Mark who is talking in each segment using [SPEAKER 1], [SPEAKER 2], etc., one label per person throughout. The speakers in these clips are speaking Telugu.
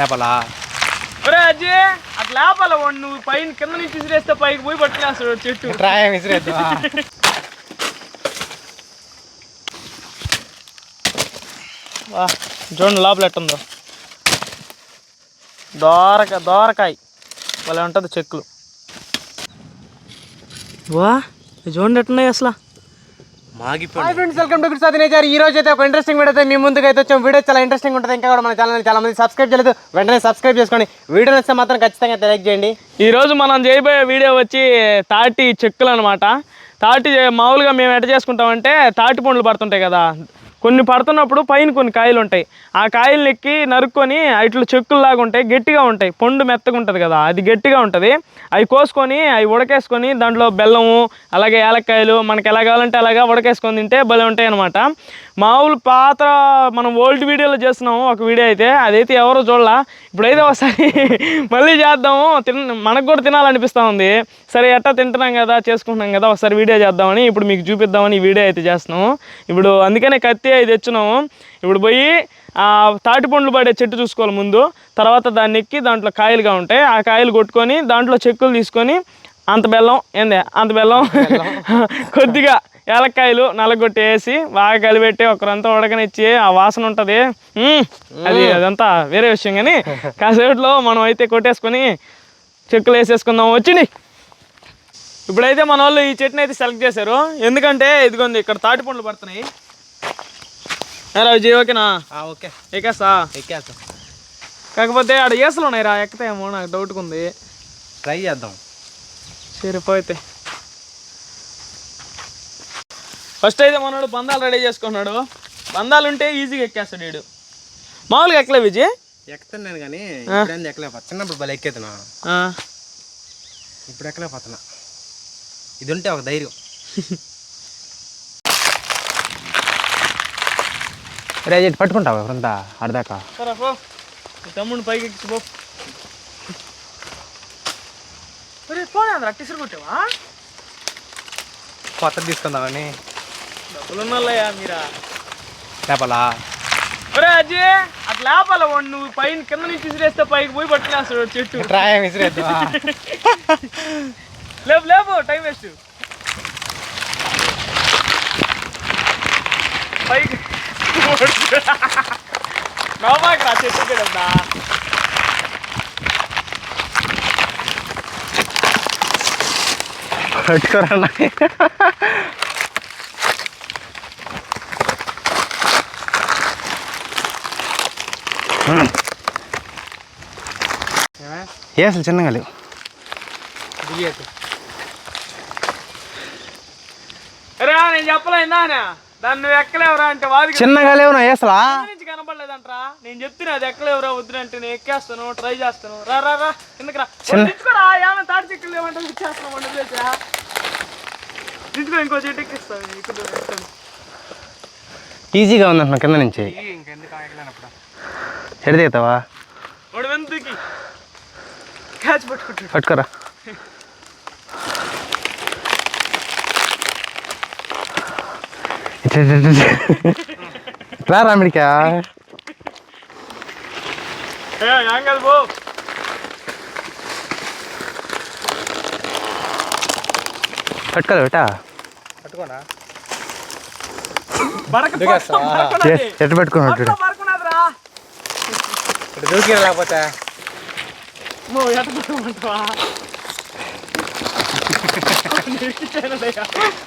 [SPEAKER 1] లేపలా?
[SPEAKER 2] ఒరే అజయ్ అట్లా లేపాల వాడు నువ్వు పైన కింద నుంచి విసిరేస్తే పైకి పోయి పట్టుకునేస్తాడు చెట్టు.
[SPEAKER 1] ట్రాయ విసిరేద్దా?
[SPEAKER 2] వా చూడండి లోపల ఎట్టుందో. దోరక దోరకాయ. భలే ఉంటుంది చెక్కులు. వా చూడండి ఎట్టున్నాయి అసలు.
[SPEAKER 3] Hi friends welcome to nature ఈ రోజు అయితే ఒక ఇంట్రెస్టింగ్ వీడియో అయితే మీ ముందుకు అయితే వచ్చాం. వీడియో చాలా ఇంట్రెస్టింగ్ ఉంటుంది. ఇంకా కూడా మన ఛానల్ చాలా మంది సబ్స్క్రైబ్ చేయలేదు. వెంటనే సబ్స్క్రైబ్ చేసుకోండి వీడియో నచ్చితే మాత్రం ఖచ్చితంగా లైక్ చేయండి.
[SPEAKER 2] ఈరోజు మనం చేయబోయే వీడియో వచ్చి తాటి చెక్కులు అనమాట తాటి మామూలుగా మేము ఎట్ట చేసుకుంటామంటే తాటి పండ్లు పడుతుంటాయి కదా. కొన్ని పడుతున్నప్పుడు పైన కొన్ని కాయలు ఉంటాయి. ఆ కాయలు ఎక్కి నరుక్కొని ఇట్లా చెక్కుల్లాగా ఉంటాయి. గట్టిగా ఉంటాయి. పండు మెత్తగా ఉంటుంది కదా అది గట్టిగా ఉంటుంది. అవి కోసుకొని అవి ఉడకేసుకొని దాంట్లో బెల్లము అలాగే ఏలక్కాయలు మనకి ఎలా కావాలంటే అలాగా ఉడకేసుకొని తింటే భలే ఉంటాయి అనమాట మామూలు పాత మనం ఓల్డ్ వీడియోలో చేస్తున్నాము ఒక వీడియో అయితే అదైతే ఎవరు చూడాల. ఇప్పుడైతే ఒకసారి మళ్ళీ చేద్దాము. తిన మనకు కూడా తినాలనిపిస్తూ ఉంది. సరే ఎట్టా తింటున్నాం కదా చేసుకుంటున్నాం కదా ఒకసారి వీడియో చేద్దామని ఇప్పుడు మీకు చూపిద్దామని ఈ వీడియో అయితే చేస్తున్నాము. ఇప్పుడు అందుకనే కత్తి అవి తెచ్చున్నాము? ఇప్పుడు పోయి ఆ తాటి పండ్లు పడే చెట్టు చూసుకోవాలి ముందు. తర్వాత దాన్ని ఎక్కి దాంట్లో కాయలుగా ఉంటాయి. ఆ కాయలు కొట్టుకొని దాంట్లో చెక్కులు తీసుకొని అంత బెల్లం ఏందే? అంత బెల్లం? కొద్దిగా ఏలక్కాయలు నల్లగొట్టి వేసి బాగా కలిపెట్టి ఒకరంతా ఉడకనిచ్చి ఆ వాసన ఉంటుంది. అది అదంతా వేరే విషయం కానీ కాసేపట్లో మనం అయితే కొట్టేసుకొని చెక్కులు వేసేసుకుందాం. వచ్చింది. ఇప్పుడైతే మన వాళ్ళు ఈ చెట్టుని అయితే సెలెక్ట్ చేశారు. ఎందుకంటే ఇదిగోండి ఇక్కడ తాటి పండ్లు పడుతున్నాయి. విజయ్ ఓకేనా
[SPEAKER 1] ఓకే
[SPEAKER 2] ఎక్కేస్తా?
[SPEAKER 1] ఎక్కేస్తాం.
[SPEAKER 2] కాకపోతే ఆడ ఏసలు ఉన్నాయి రా ఎక్కతాయేమో నాకు డౌట్గా ఉంది
[SPEAKER 1] ట్రై చేద్దాం.
[SPEAKER 2] సరే పోతే ఫస్ట్ అయితే మనోడు బంధాలు రెడీ చేసుకున్నాడు బంధాలు ఉంటే ఈజీగా ఎక్కేస్తాడు వీడు. మామూలుగా ఎక్కలే విజయ్?
[SPEAKER 1] ఎక్కుతాను నేను కానీ ఎక్కలేకపోతా చిన్నప్పుడు భలే ఎక్కేతున్నా. ఇప్పుడు ఎక్కలేకపోతున్నా. ఇది ఉంటే ఒక ధైర్యం. రే చెట్టు పట్టుకుంటావా ఎవరంతా
[SPEAKER 2] ఈ తమ్ముడిని పైకి ఎక్కి పో. పోనీ అందరు అట్టిసరి కొట్టావా?
[SPEAKER 1] కొత్తది తీసుకుందామని
[SPEAKER 2] డబ్బులు ఉన్నాళ్ళయ్యా మీరా?
[SPEAKER 1] లేపలా?
[SPEAKER 2] ఒరే అజయ్ అట్లా లేపాల వాడు నువ్వు పైన కింద నుంచి విసిరేస్తే పైకి పోయి పట్టుకునేస్తాడు చెట్టు.
[SPEAKER 1] ట్రాయ విసిరేద్దా
[SPEAKER 2] లేపు లేపు టైం వేస్ట్. పైకి నవ్వాక రా చెట్టు పెడద్దా
[SPEAKER 1] పట్టుకోరా ఏ అసలు చిన్నగా లేవు
[SPEAKER 2] అరే నేను చెప్పలేదా దాన్ని ఎక్కలేవురా అంటే వాదికి
[SPEAKER 1] చిన్నగా లేవు నా అసలా?
[SPEAKER 2] నుంచి కనపడలేదంట్రా నేను చెప్తున్నా అది ఎక్కలేవురా వద్దునంటే నేను ఎక్కేస్తాను ట్రై చేస్తాను. రా రా రా కిందకి రా తెచ్చుకోరా ఏమైనా తాటి చెక్కులు ఏమంటే ఇచ్చేస్తున్నాం వంట చేసా ఇంకో చెట్టు ఎక్కిస్తాను ఇక్కడ.
[SPEAKER 1] ఈజీగా ఉందంటున్నా కింద నుంచి. ఎడ దిగుతావా
[SPEAKER 2] వాడు వెంతుకి క్యాచ్ పట్టుకుంటాడు.
[SPEAKER 1] పట్టుకోరా. ఇట్లా, ఇట్లా, ఇట్లా, ఇట్లా. రా రామిడికా
[SPEAKER 2] ఏ ఏం కాదు పో
[SPEAKER 1] పట్టుకోరా బేటా. ఎట్టు పెట్టుకున్నాడు లేకపోతే.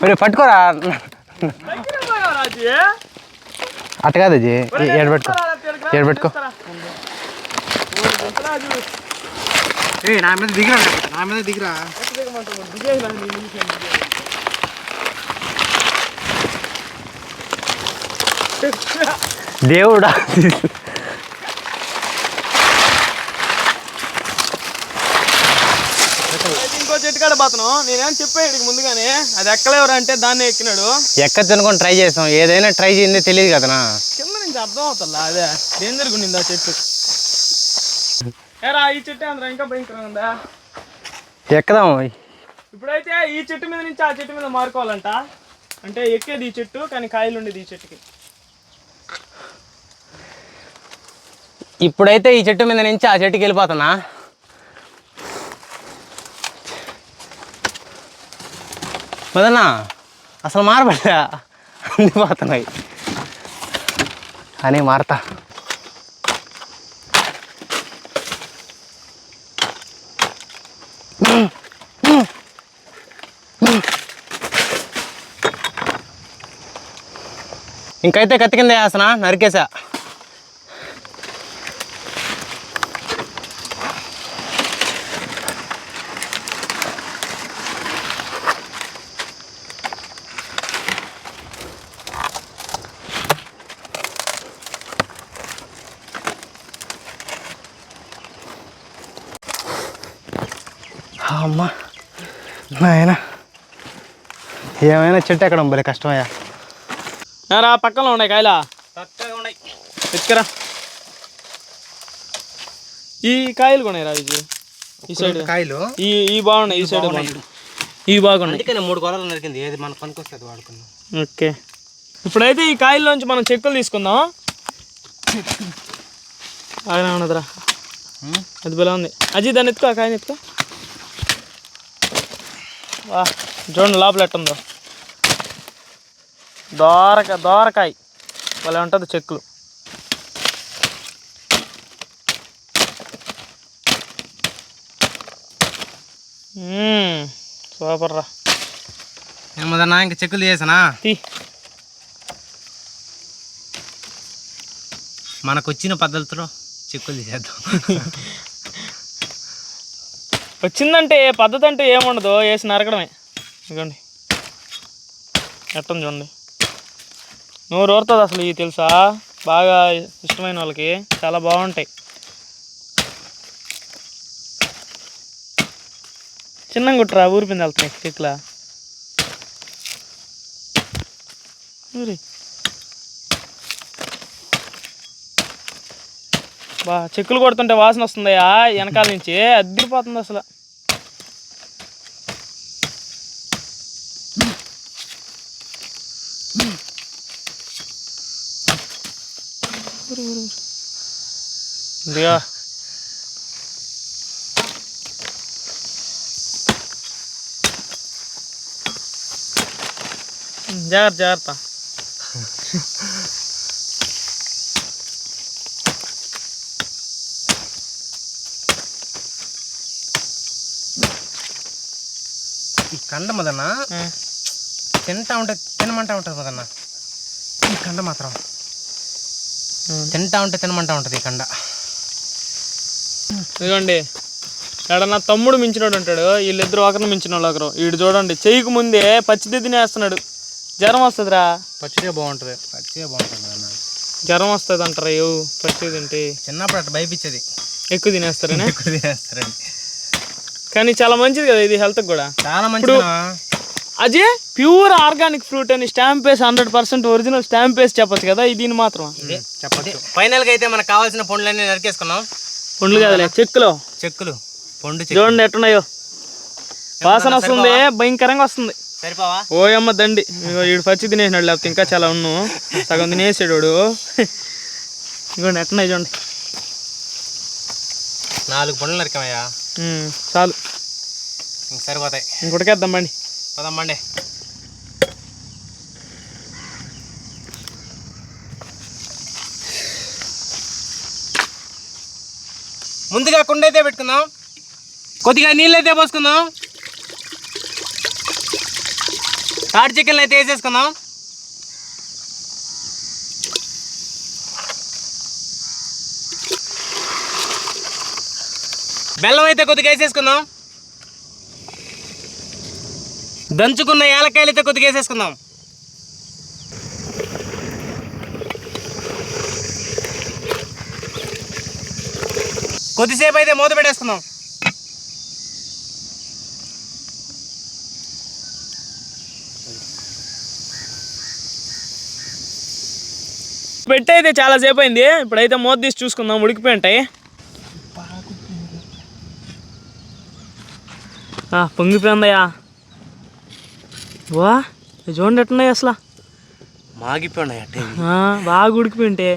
[SPEAKER 1] మరి పట్టుకోరా? అట్ట కాదు జీ
[SPEAKER 2] ఒరేయ్,
[SPEAKER 1] ఏడు పెట్టుకో
[SPEAKER 2] తీసుకురా, తీరుకురా,
[SPEAKER 1] ఏడు పెట్టుకో.
[SPEAKER 2] తీసుకురా. ఓ, గుంతలా చూడు.
[SPEAKER 1] నా మీద దిగిరా నా మీద దిగిరా
[SPEAKER 2] ఎట్ట దిగమంటావు? దిగేయ్ రా, నీ నిమిషం దిగేయ్.
[SPEAKER 1] దేవుడా
[SPEAKER 2] అయితే కాడ పోతున్నాం నేనేం చెప్పాడు ముందుగానే అది ఎక్కలేవరా అంటే దాన్ని ఎక్కినాడు.
[SPEAKER 1] ఎక్కచ్చు అనుకొని ట్రై చేసాం ఏదైనా ట్రై చేయిందే తెలియదు కదనా
[SPEAKER 2] కింద నుంచి అర్థం అవుతుందా అదే. డేంజర్ ఉండింది ఆ చెట్టు. ఏరా ఈ చెట్టు అందరూ ఇంకా భయంకరంగా ఉందా?
[SPEAKER 1] ఎక్కదాం
[SPEAKER 2] ఇప్పుడైతే ఈ చెట్టు మీద నుంచి ఆ చెట్టు మీద మారుకోవాలంట. అంటే ఎక్కేది ఈ చెట్టు కానీ కాయలు ఉండేది ఈ చెట్టుకి.
[SPEAKER 3] ఇప్పుడైతే ఈ చెట్టు మీద నుంచి ఆ చెట్టుకి వెళ్ళిపోతున్నా మదన్నా అసలు మారబడ్డా అందిపోతున్నాయి అని మారతా. ఇంకైతే కత్తి కింద వేస్తున్నా నరికేసా. అమ్మా. నాయన. ఏమైనా చెట్టు ఎక్కడం భలే కష్టమయ్యా.
[SPEAKER 2] రా పక్కన ఉన్నాయి కాయలా? ఎత్తుకరా. ఈ కాయలు కొన్నాయి రా ఇది? ఈ సైడ్
[SPEAKER 1] కాయలు?
[SPEAKER 2] ఈ ఈ బాగున్నాయి ఈ సైడ్ బాగున్నాయి. ఈ బాగున్నాయి.
[SPEAKER 1] మూడు కొలలు నరికింది. ఏది మనకు పనికొస్తుంది వాడుకున్నాం
[SPEAKER 2] ఓకే. ఇప్పుడైతే ఈ కాయల్లోంచి మనం చెక్కులు తీసుకుందాం బాగానే ఉన్నదిరా. అది బలా ఉంది. అజీ దాన్ని ఎత్తుకో ఆ కాయని ఎత్తుకో. వా చూడండి లోపల ఎట్టుందో. దోరక దోరకాయ. భలే ఉంటుంది చెక్కులు. సూపర్ రా
[SPEAKER 3] ఏమదన్నా ఇంక చెక్కులు చేసానా మనకు వచ్చిన పద్ధతిలో చెక్కులు తీసేద్దాం.
[SPEAKER 2] వచ్చిందంటే ఏ పద్ధతి అంటే ఏముండదు వేసి నరకడమే. ఇదిగోండి. ఎట్టం చూడండి. నూరు ఊరుతుంది అసలు ఇవి తెలుసా? బాగా ఇష్టమైన వాళ్ళకి చాలా బాగుంటాయి. చిన్నగా గుట్రా ఊరిపింది వెళ్తున్నాయి చెక్కులా ఊరి. బా చెక్కులు కొడుతుంటే వాసన వస్తుందయ్యా వెనకాల నుంచి. అద్దరిపోతుంది అసలు. ఇదిగా. జాగ్రత్త జాగ్రత్త.
[SPEAKER 3] కండ మదన్న. తింటా ఉంటే తినమంటా ఉంటుంది మదన్న? ఈ కండ మాత్రం. తింటా ఉంటే తినమంటా ఉంటుంది ఈ కండ
[SPEAKER 2] ఇదిగోండి. ఎడన్నా తమ్ముడు మించినోడు ఉంటాడు వీళ్ళిద్దరు ఒకరిని మించిన వాళ్ళు ఒకరు. వీడు చూడండి చెయ్యికి ముందే పచ్చిది తినేస్తున్నాడు జ్వరం వస్తుందిరా?
[SPEAKER 1] పచ్చిగా బాగుంటుంది. పచ్చిగా బాగుంటుంది అన్న
[SPEAKER 2] జ్వరం వస్తుంది అంటారా ఏవు పచ్చిది తింటే.
[SPEAKER 3] చిన్నప్పుడు అట్లా భయపించేది.
[SPEAKER 2] ఎక్కువ తినేస్తారనే?
[SPEAKER 3] ఎక్కువ తినేస్తారండి.
[SPEAKER 2] కానీ చాలా మంచిది కదా ఇది హెల్త్కి కూడా.
[SPEAKER 3] చాలా మంచిది
[SPEAKER 2] అజే ప్యూర్ ఆర్గానిక్ ఫ్రూట్ అని స్టాంప్ వేసి హండ్రెడ్ పర్సెంట్ ఒరిజినల్ స్టాంప్ వేసి చెప్పొచ్చు కదా ఇది దీని మాత్రం
[SPEAKER 3] చెప్పచ్చు. ఫైనల్గా అయితే మనకు కావాల్సిన పండ్లన్నీ నరికేసుకున్నాం
[SPEAKER 2] పండ్లు కదలే చెక్కులో.
[SPEAKER 3] చెక్కులు పండు
[SPEAKER 2] చూడండి ఎట్టున్నాయో? వాసన వస్తుంది భయంకరంగా వస్తుంది.
[SPEAKER 3] సరిపోవా?
[SPEAKER 2] ఓయమ్మ దండి. వీడు పచ్చి తినేసినాడు లేకపోతే ఇంకా చాలా ఉన్ను. సగం తినేసాడు వాడు ఇగోండి ఎట్టున్నాయి చూడండి.
[SPEAKER 3] నాలుగు పండ్లు నరికామయ్యా.
[SPEAKER 2] చాలు.
[SPEAKER 3] సరిపోతాయి.
[SPEAKER 2] ఇంకొకటికేద్దాం బండి.
[SPEAKER 3] పదమ్మండి ముందుగా కుండ అయితే పెట్టుకుందాం. కొద్దిగా నీళ్ళు అయితే పోసుకుందాం. తాటి చికెన్ అయితే వేసేసుకుందాం. బెల్లం అయితే కొద్దిగా వేసేసుకుందాం. దంచుకున్న ఏలకాయలు అయితే కొద్దిగా వేసేసుకుందాం. కొద్దిసేపు అయితే మూత పెట్టేసుకుందాం.
[SPEAKER 2] పెట్టయితే చాలా సేపు అయింది. ఇప్పుడైతే మూత తీసి చూసుకుందాం. ఉడికిపోయి ఉంటాయి. పొంగిపోయిందయ్యా. వా చూడండి ఎట్టున్నాయి అసలు?
[SPEAKER 3] మాగిపోయినాయి అంటే
[SPEAKER 2] ఆ, బాగా ఉడికిపోయి ఉంటే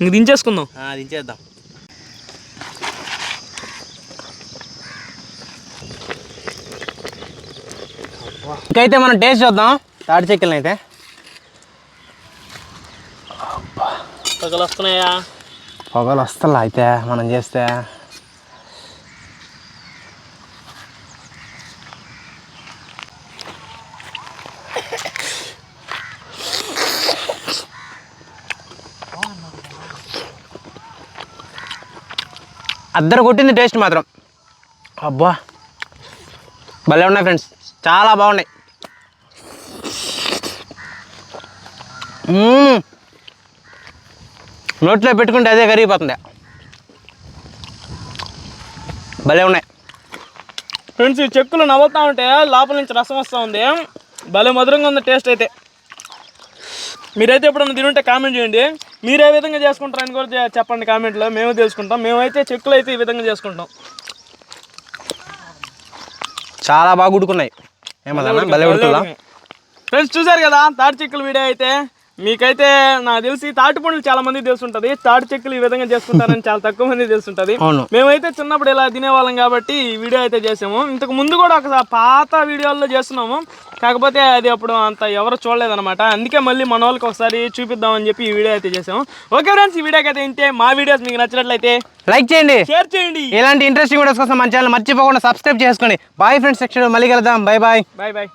[SPEAKER 2] ఇంక దించేసుకుందాం.
[SPEAKER 3] దించేద్దాం. ఇంకైతే మనం టేస్ట్ చూద్దాం. తాటి చెక్కలను అయితే.
[SPEAKER 2] పగలు వస్తున్నాయా?
[SPEAKER 3] పొగలు వస్తలా అయితే మనం చేస్తే. అద్దరు కొట్టింది టేస్ట్ మాత్రం. అబ్బా. భలే ఉన్నాయి ఫ్రెండ్స్. చాలా బాగున్నాయి. నోట్లో పెట్టుకుంటే అదే కరిగిపోతుంది. భలే ఉన్నాయి.
[SPEAKER 2] ఫ్రెండ్స్ ఈ చెక్కులు నవ్వుతా ఉంటే లోపల నుంచి రసం వస్తూ ఉంది. భలే మధురంగా ఉంది టేస్ట్ అయితే. మీరైతే ఎప్పుడన్నా తినుంటే కామెంట్ చేయండి. మీరు ఏ విధంగా చేసుకుంటారని కూడా చెప్పండి కామెంట్లో మేము తెలుసుకుంటాం. మేమైతే చెక్కులు అయితే ఈ విధంగా చేసుకుంటాం.
[SPEAKER 3] చాలా బాగా ఉడుకున్నాయి. ఏమన్నా
[SPEAKER 2] ఫ్రెండ్స్ చూసారు కదా తాటి చెక్కుల వీడియో అయితే? మీకైతే నాకు తెలిసి తాటి పండ్లు చాలా మంది తెలుసుంటది. తాటి చెక్కులు ఈ విధంగా చేసుకుంటారని చాలా తక్కువ మంది తెలుసుంటది. మేమైతే చిన్నప్పుడు ఇలా తినేవాళ్ళం కాబట్టి ఈ వీడియో అయితే చేసాము. ఇంతకు ముందు కూడా ఒక పాత వీడియోల్లో చేస్తున్నాము. కాకపోతే అది అప్పుడు అంత ఎవరు చూడలేదన్నమాట. అందుకే మళ్ళీ మన వాళ్ళకి ఒకసారి చూపిద్దామని చెప్పి ఈ వీడియో అయితే చేసాము. ఓకే ఫ్రెండ్స్ ఈ వీడియోకి అయితే ఇంతే. మా వీడియోస్ మీకు నచ్చినట్లయితే
[SPEAKER 3] లైక్ చేయండి.
[SPEAKER 2] షేర్ చేయండి.
[SPEAKER 3] ఇలాంటి ఇంట్రెస్టింగ్ వీడియోస్ కోసం మన ఛానల్ మర్చిపోకుండా సబ్స్క్రైబ్ చేసుకోండి బాయ్ ఫ్రెండ్స్ సెక్షన్ మళ్ళీ కలుద్దాం. Bye bye.
[SPEAKER 2] Bye bye.